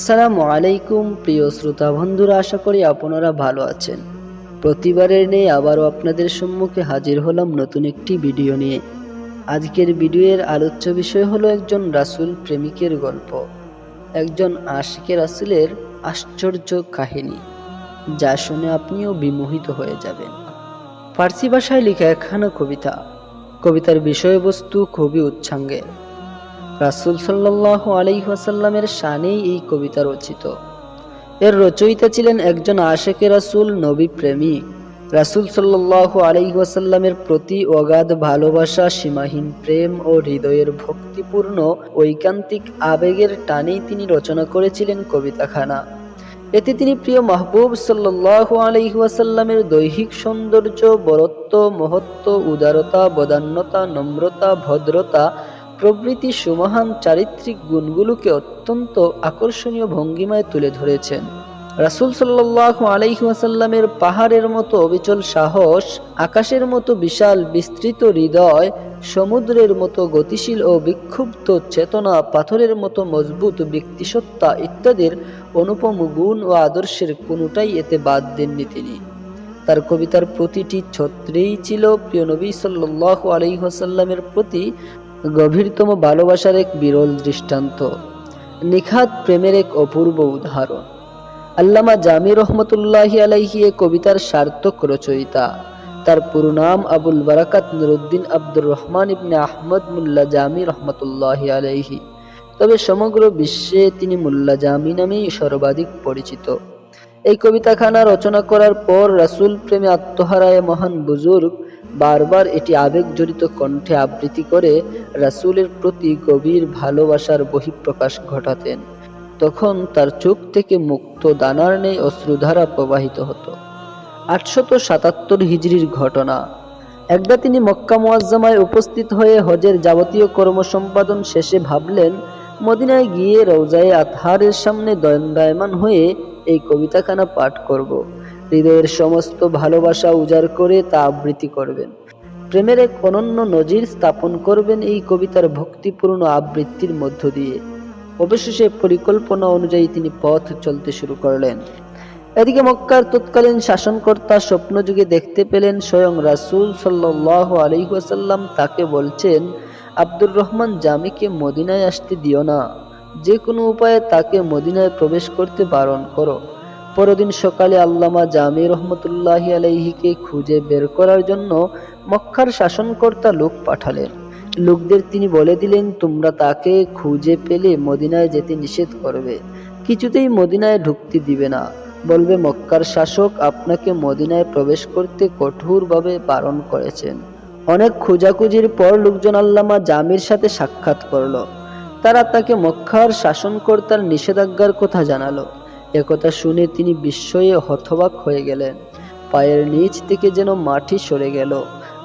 আসসালামু আলাইকুম, প্রিয় শ্রোতা বন্ধুরা, আশা করি আপনারা ভালো আছেন। প্রতিবারের নেই আবারও আপনাদের সম্মুখে হাজির হলাম নতুন একটি ভিডিও নিয়ে। আজকের ভিডিওর আলোচ্য বিষয় হলো একজন রাসূল প্রেমিকের গল্প। একজন আশিকের রাসুলের আশ্চর্য কাহিনী, যা শুনে আপনিও বিমোহিত হয়ে যাবেন। ফার্সি ভাষায় লেখা একখানা কবিতা। কবিতার বিষয়বস্তু খুবই উচ্ছাঙ্গের। রাসুল সাল্লাহ আলাইহাসাল্লামের শানেই এই কবিতা রচিত। এর রচয়িতা ছিলেন একজন আশেকে রাসুল, নবী প্রেমিক। রাসুল সাল্লাহ আলাইহাসাল্লামের প্রতি অগাধ ভালোবাসা, সীমাহীন প্রেম ও হৃদয়ের ভক্তিপূর্ণ, ঐকান্তিক আবেগের টানেই তিনি রচনা করেছিলেন কবিতাখানা। এতে তিনি প্রিয় মাহবুব সাল্লাহ আলহিহাসাল্লামের দৈহিক সৌন্দর্য, বরত্ব, মহত্ব, উদারতা, বদান্যতা, নম্রতা, ভদ্রতা প্রভৃতি সুমহান চারিত্রিক গুণগুলোকে অত্যন্ত আকর্ষণীয় ভঙ্গিমায় তুলে ধরেছেন। রাসুল সাল্লাহ আলাইহাসাল্লামের পাহাড়ের মতো অবিচল সাহস, আকাশের মতো বিশাল বিস্তৃত হৃদয়, সমুদ্রের মতো গতিশীল ও বিক্ষুব্ধ চেতনা, পাথরের মতো মজবুত ব্যক্তিসত্তা ইত্যাদির অনুপম গুণ ও আদর্শের কোনোটাই এতে বাদ দেননি তিনি। তার কবিতার প্রতিটি ছত্রেই ছিল প্রিয় নবী সাল্লাহ আলহিহাসাল্লামের প্রতি গভীরতম ভালোবাসার এক বিরল দৃষ্টান্ত, নিখাত প্রেমের এক অপূর্ব উদাহরণ। আল্লামা জামি রহমতুল্লাহি আলাইহি এ কবিতার সার্থক রচয়িতা। তার পুরো নাম আবুল বারাকাত নুরুদ্দিন আব্দুর রহমান ইবনে আহমদ মুল্লা জামি রহমতুল্লাহি আলাইহি। তবে সমগ্র বিশ্বে তিনি মুল্লা জামি নামেই সর্বাধিক পরিচিত। এই কবিতাখানা রচনা করার পর রাসুল প্রেমে আত্মহারায় মহান বুজুর্গ বারবার এটি আবেগ জড়িত কণ্ঠে আবৃত্তি করে রাসুলের প্রতি গভীর ভালোবাসার বহিঃপ্রকাশ ঘটাতেন। তখন তার চোখ থেকে মুক্ত দানার নেই অশ্রুধারা প্রবাহিত হতো। আটশত সাতাত্তর হিজড়ির ঘটনা। একদা তিনি মক্কা মোয়াজ্জামায় উপস্থিত হয়ে হজের যাবতীয় কর্ম সম্পাদন শেষে ভাবলেন, মদিনায় গিয়ে রৌজায়ে আতহারের সামনে দণ্ডায়মান হয়ে এই কবিতাখানা পাঠ করব। হৃদয়ের সমস্ত ভালোবাসা উজাড় করে তা আবৃত্তি করবেন। প্রেমের এক অনন্য নজির স্থাপন করবেন এই কবিতার ভক্তিপূর্ণ আবৃত্তির মধ্য দিয়ে। অবশেষে পরিকল্পনা অনুযায়ী তিনি পথ চলতে শুরু করলেন। এদিকে মক্কার তৎকালীন শাসনকর্তা স্বপ্নযুগে দেখতে পেলেন স্বয়ং রাসূল সাল্লাহ আলহিহাসাল্লাম তাকে বলছেন, আব্দুর রহমান জামিকে মদিনায় আসতে দিও না। যে কোনো উপায়ে তাকে মদিনায় প্রবেশ করতে বারণ করো। পরদিন সকালে আল্লামা জামি রহমতুল্লাহ আলাইহিকে খুঁজে বের করার জন্য মক্কার শাসনকর্তা লোক পাঠালেন। লোকদের তিনি বলে দিলেন, তোমরা তাকে খুঁজে পেলে মদিনায় যেতে নিষেধ করবে। কিছুতেই মদিনায় ঢুকতে দিবে না। বলবে, মক্কার শাসক আপনাকে মদিনায় প্রবেশ করতে কঠোরভাবে বারণ করেছেন। অনেক খোঁজাখুঁজির পর লোকজন আল্লামা জামির সাথে সাক্ষাৎ করল। তারা তাকে মক্কার শাসনকর্তার নিষেধাজ্ঞার কথা জানালো। একথা শুনে তিনি বিস্ময়ে হতবাক হয়ে গেলেন। পায়ের নিচ থেকে যেন মাটি সরে গেল।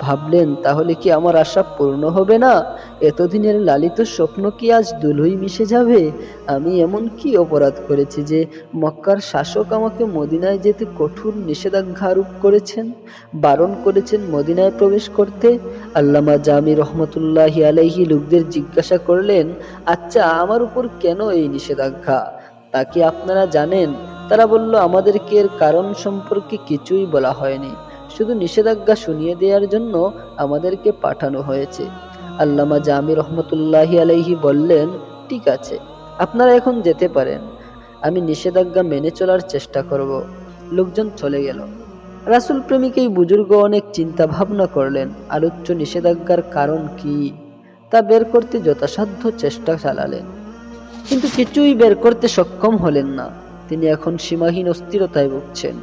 ভাবলেন, তাহলে কি আমার আশা পূর্ণ হবে না? এতদিনের লালিত স্বপ্ন কি আজ দুলুই মিশে যাবে? আমি এমন কি অপরাধ করেছি যে মক্কার শাসক আমাকে মদিনায় যেতে কঠোর নিষেধাজ্ঞা আরোপ করেছেন? বারণ করেছেন মদিনায় প্রবেশ করতে? আল্লামা জামি রহমতুল্লাহ আলাইহি লোকদের জিজ্ঞাসা করলেন আচ্ছা আমার উপর কেন এই নিষেধাজ্ঞা? তাকে আপনারা জানেন? তারা বলল, আমাদেরকে এর কারণ সম্পর্কে কিছুই বলা হয়নি। শুধু নিষেধাজ্ঞা শুনিয়ে দেওয়ার জন্য আমাদেরকে পাঠানো হয়েছে। আল্লামা জামি রহমতুল্লাহি আলাইহি বললেন, ঠিক আছে, আপনারা এখন যেতে পারেন। আমি নিষেধাজ্ঞা মেনে চলার চেষ্টা করব। লোকজন চলে গেল। রাসুল প্রেমিক এই বুজুর্গ অনেক চিন্তা ভাবনা করলেন আলোচ্য নিষেধাজ্ঞার কারণ কি? তা বের করতে যথাসাধ্য চেষ্টা চালালেন। কিন্তু কিছুই বের করতে সক্ষম হলেন না। তিনি এখন সীমাহীন অস্থিরতায় ভুগছেন।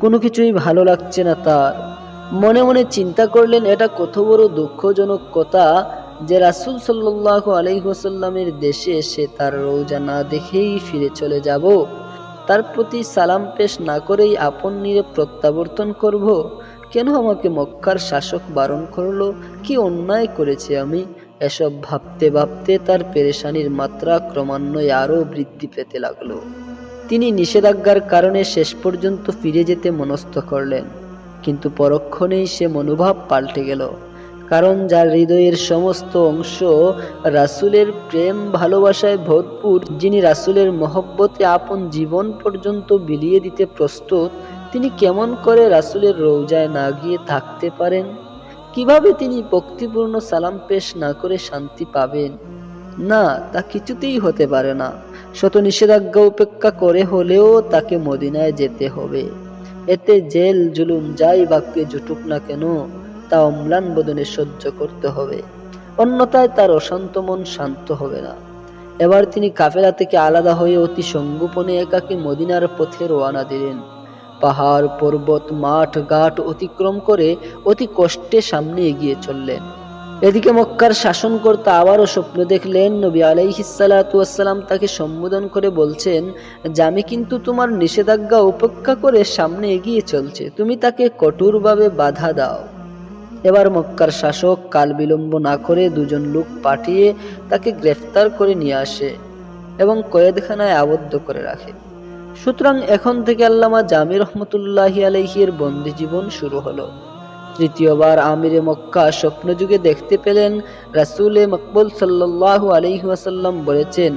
কোনো কিছুই ভালো লাগছে না তার। মনে মনে চিন্তা করলেন, এটা কত বড় দুঃখজনক কথা যে রাসুল সাল্লাহ আলহিহসাল্লামের দেশে এসে তার রোজা না দেখেই ফিরে চলে যাব। তার প্রতি সালাম পেশ না করেই আপন নিরে প্রত্যাবর্তন করব। কেন আমাকে মক্কার শাসক বারণ করল? কি অন্যায় করেছি আমি? এসব ভাবতে ভাবতে তার পেরেশানির মাত্রা ক্রমান্বয়ে আরও বৃদ্ধি পেতে লাগল। তিনি নিষেধাজ্ঞার কারণে শেষ পর্যন্ত ফিরে যেতে মনস্থ করলেন। কিন্তু পরক্ষণেই সে মনোভাব পাল্টে গেল। কারণ যার হৃদয়ের সমস্ত অংশ রাসুলের প্রেম ভালোবাসায় ভরপুর, যিনি রাসূলের মহব্বতে আপন জীবন পর্যন্ত বিলিয়ে দিতে প্রস্তুত, তিনি কেমন করে রাসূলের রৌজায় না গিয়ে থাকতে পারেন? কীভাবে তিনি ভক্তিপূর্ণ সালাম পেশ না করে শান্তি পাবেন? না, তা কিছুতেই হতে পারে না। শত নিষেধাজ্ঞা উপেক্ষা করে হলেও তাকে মদিনায় যেতে হবে। এতে জেল, জুলুম, যাই বাক্যে জুটুক না কেন তা অম্লান বদনে সহ্য করতে হবে। অন্যথায় তার অশান্ত মন শান্ত হবে না। এবার তিনি কাফেলা থেকে আলাদা হয়ে অতি সঙ্গোপনে একাকী মদিনার পথে রওনা দিলেন। পাহাড়, পর্বত, মাঠ, ঘাট অতিক্রম করে অতি কষ্টে সামনে এগিয়ে চললেন। এদিকে মক্কার শাসনকর্তা আবারও স্বপ্ন দেখলেন, নবী আলাইহিসালাম তাকে সম্বোধন করে বলছেন, যে আমি কিন্তু তোমার নিষেধাজ্ঞা উপেক্ষা করে সামনে এগিয়ে চলছে। তুমি তাকে কঠোরভাবে বাধা দাও। এবার মক্কার শাসক কাল বিলম্ব না করে দুজন লোক পাঠিয়ে তাকে গ্রেফতার করে নিয়ে আসে এবং কয়েদখানায় আবদ্ধ করে রাখে। সুতরাং এখন থেকে আল্লামা জামি রহমতুল্লাহ আলহির বন্দি জীবন শুরু হলো। তৃতীয়বার আমিরে মক্কা স্বপ্নযুগে দেখতে পেলেন রাসুলে মকবুল সাল্লাহ আলহিহাসাল্লাম বলেছেন,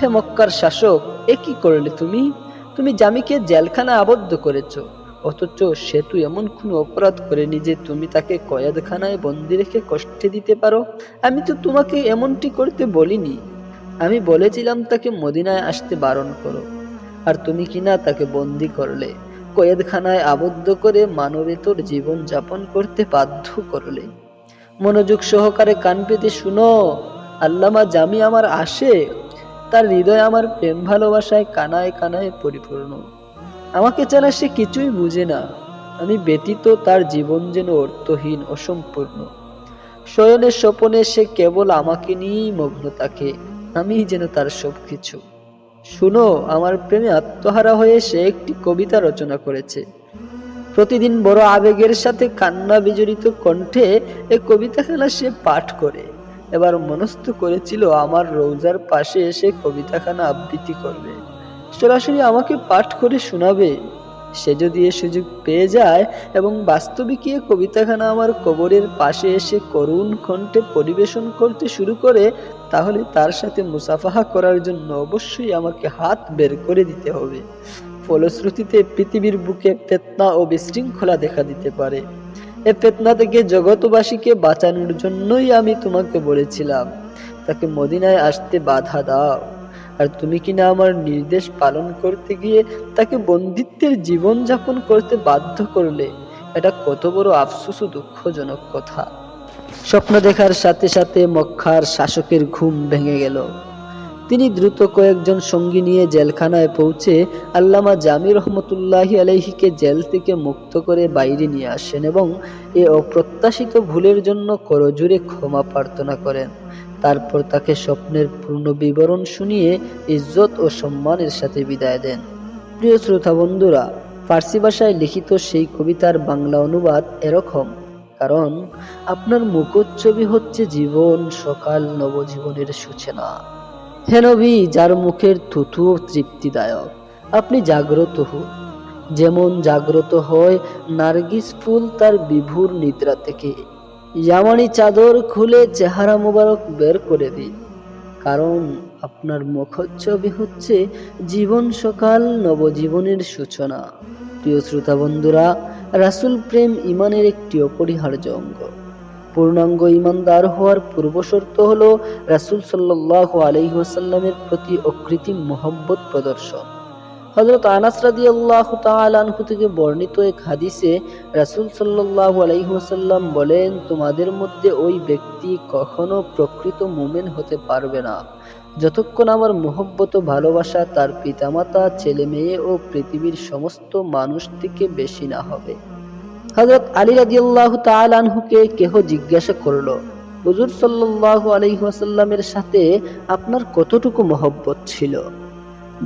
হে মক্কার শাসক, এ কি করলে তুমি? তুমি জামিকে জেলখানা আবদ্ধ করেছ। অথচ সে তো এমন কোনো অপরাধ করেনি যে তুমি তাকে কয়েদখানায় বন্দি রেখে কষ্টে দিতে পারো। আমি তো তোমাকে এমনটি করতে বলিনি। আমি বলেছিলাম তাকে মদিনায় আসতে বারণ করো। আর তুমি কিনা তাকে বন্দি করলে? কয়েদখানায় আবদ্ধ করে মানবেতর জীবন যাপন করতে বাধ্য করলে। মনোযোগ সহকারে কান পেতে শুনো, আল্লামা জামি আমার আসে, তার হৃদয় আমার প্রেম ভালোবাসায় কানায় কানায় পরিপূর্ণ। আমাকে ছাড়া সে কিছুই বুঝে না। আমি ব্যতীত তার জীবন যেন অর্থহীন, অসম্পূর্ণ। শয়নের স্বপনে সে কেবল আমাকে নিয়েই মগ্ন থাকে, আমি যেন তার সবকিছু। শুনো, আমার প্রেমে আত্মহারা হয়ে সে একটি কবিতা রচনা করেছে। প্রতিদিন বড় আবেগের সাথে কান্না বিজড়িত কণ্ঠে এ কবিতাখানা সে পাঠ করে। এবার মনস্থ করেছিল আমার রৌজার পাশে এসে কবিতাখানা আবৃত্তি করবে। সরাসরি আমাকে পাঠ করে শোনাবে। সে যদি এ সুযোগ পেয়ে যায় এবং বাস্তবিক এ কবিতাখানা আমার কবরের পাশে এসে করুণ কণ্ঠে পরিবেশন করতে শুরু করে, তাহলে তার সাথে মুসাফাহা করার জন্য অবশ্যই আমাকে হাত বের করে দিতে হবে। ফলশ্রুতিতে পৃথিবীর বুকে ফেতনা ও বিশৃঙ্খলা দেখা দিতে পারে। এ ফেতনা থেকে জগতবাসীকে বাঁচানোর জন্যই আমি তোমাকে বলেছিলাম। তাকে মদিনায় আসতে বাধা দাও। আর তুমি কিনা আমার নির্দেশ পালন করতে গিয়ে তাকে বন্দিত্বের জীবন যাপন করতে বাধ্য করলে। এটা কত বড় আফসোস ও দুঃখজনক কথা। স্বপ্ন দেখার সাথে সাথে মক্কার শাসকের ঘুম ভেঙে গেল। তিনি দ্রুত কয়েকজন সঙ্গী নিয়ে জেলখানায় পৌঁছে আল্লামা জামি রহমতুল্লাহি আলাইহিকে জেল থেকে মুক্ত করে বাইরে নিয়ে আসেন এবং এ অপ্রত্যাশিত ভুলের জন্য করজুড়ে ক্ষমা প্রার্থনা করেন। তারপর তাকে স্বপ্নের পূর্ণ বিবরণ শুনিয়ে ইজ্জত ও সম্মানের সাথে বিদায় দেন। প্রিয় শ্রোতা বন্ধুরা, ফার্সি ভাষায় লিখিত সেই কবিতার বাংলা অনুবাদ এরকম, কারণ আপনার মুখোচ্ছবি হচ্ছে জীবন, সকাল, নবজীবনের সূচনা। হে নবী, যার মুখের থুথু তৃপ্তিদায়ক, আপনি জাগ্রত হন। যেমন জাগ্রত হয় নার্গিস ফুল তার বিভুর নিদ্রা থেকে। জামানি চাদর খুলে চেহারা মোবারক বের করে দিই। কারণ আপনার মুখচ্ছবি হচ্ছে জীবন সকাল, নবজীবনের সূচনা। প্রিয় শ্রোতা বন্ধুরা, রাসুল প্রেম ইমানের একটি অপরিহার্য অঙ্গ। পূর্ণাঙ্গ ইমানদার হওয়ার পূর্বশর্ত হল রাসুল সাল্লাহ আলহিহাসাল্লামের প্রতি অকৃত্রিম মোহব্বত প্রদর্শন। হজরত আনাস রাদি আল্লাহ তালহু থেকে বর্ণিত এক হাদিসে রাসুল সাল্লাহ আলাইহাসাল্লাম বলেন, তোমাদের মধ্যে ওই ব্যক্তি কখনো প্রকৃত মুমেন হতে পারবে না। যতক্ষণ আমার মোহব্বত ভালোবাসা তার পিতামাতা ছেলে মেয়ে ও পৃথিবীর সমস্ত মানুষ থেকে বেশি না হবে। হজরত আলী রাজিয়াল্লাহ তালহুকে কেহ জিজ্ঞাসা করল, হুজুর সাল্লাহ আলহিহাসাল্লামের সাথে আপনার কতটুকু মহব্বত ছিল?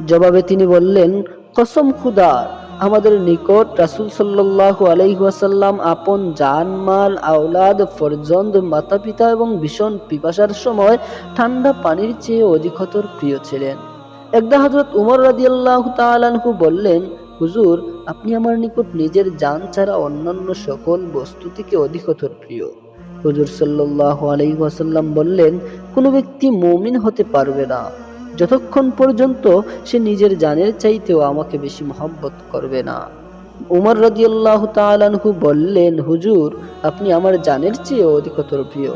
জবাবে তিনি বললেন, কসম খুদার আমাদের নিকট রাসুল সাল্লাহ আলাইহাসাল্লাম আপন জান, মাল, আওলাদ, ফরজন্দ মাতা পিতা এবং ভীষণ পিপাসার সময় ঠান্ডা পানির চেয়ে অধিকতর প্রিয় ছিলেন। একদা হজরত উমর রাদিয়াল্লাহ তালানহু বললেন, হুজুর, আপনি আমার নিকট নিজের যান ছাড়া অন্যান্য সকল বস্তু থেকে অধিকতর প্রিয়। হুজুর সাল্লাহ আলাইকুয়াসাল্লাম বললেন, কোনো ব্যক্তি মমিন হতে পারবে না। যতক্ষণ পর্যন্ত সে নিজের জানের চাইতেও আমাকে বেশি মহব্বত করবে না। উমর রদিয়াল্লাহ তালানহু বললেন, হুজুর, আপনি আমার জানের চেয়ে অধিকতর প্রিয়।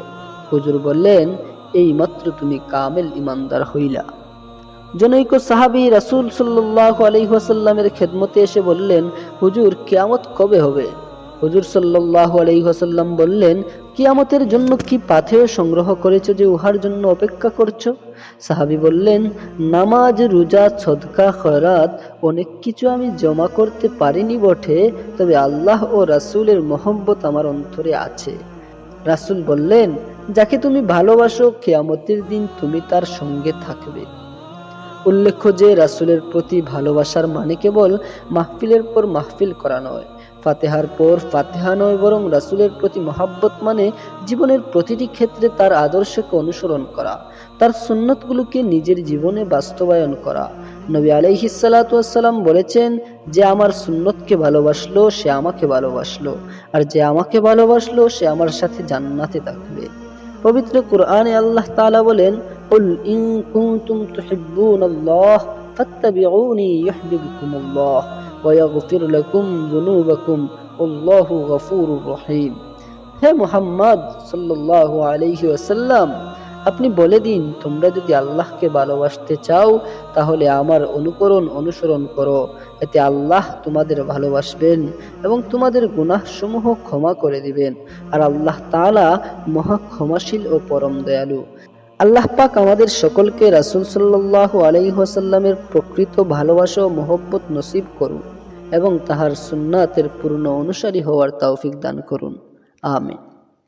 হুজুর বললেন এই মাত্র তুমি কামেল ইমানদার হইলা। জনৈক সাহাবি রাসূল সাল্লাল্লাহু আলাইহি ওয়াসাল্লামের খেদমতে এসে বললেন, হুজুর, কেয়ামত কবে হবে? হুজুর সাল্লাল্লাহু আলাইহি ওয়াসাল্লাম বললেন কিয়ামতের জন্য কি পাথেয় সংগ্রহ করেছ যে উহার জন্য অপেক্ষা করছ? সাহাবি বললেন, নামাজ, রোজা ছদকা খয়রাত অনেক কিছু আমি জমা করতে পারিনি বটে, তবে আল্লাহ ও রাসূলের মহব্বত আমার অন্তরে আছে। রাসূল বললেন, যাকে তুমি ভালোবাসো, কেয়ামতের দিন তুমি তার সঙ্গে থাকবে। উল্লেখ্য যে রাসূলের প্রতি ভালোবাসার মানে কেবল মাহফিলের পর মাহফিল করা নয় ফাতেহার পর ফাতেহা নয় বরং রাসূলের প্রতি মহাব্বত মানে জীবনের প্রতিটি ক্ষেত্রে তার আদর্শকে অনুসরণ করা তার সুন্নতগুলোকে নিজের জীবনে বাস্তবায়ন করা নবী আলাইহিসাল্লাম বলেছেন যে আমার সুন্নতকে ভালোবাসলো সে আমাকে ভালোবাসলো আর যে আমাকে ভালোবাসলো সে আমার সাথে জান্নাতে থাকবে পবিত্র কুরআনে আল্লাহ তাআলা বলেন قل إن كنتم تحبون الله فاتبعوني يحببكم الله ويغفر لكم ذنوبكم والله غفور رحيم হে মুহাম্মদ সাল্লাল্লাহু আলাইহি ওয়াসাল্লাম আপনি বলে দিন তোমরা যদি আল্লাহকে ভালোবাসতে চাও তাহলে আমার অনুকরণ অনুসরণ করো এতে আল্লাহ তোমাদের ভালোবাসবেন এবং তোমাদের গুনাহসমূহ ক্ষমা করে দিবেন আর আল্লাহ তাআলা মহা ক্ষমাশীল ও পরম দয়ালু আল্লাহ পাক আমাদের সকলকে রাসুল সাল্লাহ আলাই ওয়াসাল্লামের প্রকৃত ভালোবাসা ও মোহব্বত নসিব করুন এবং তাহার সুন্নাতের পূর্ণ অনুসারী হওয়ার তৌফিক দান করুন। আমিন।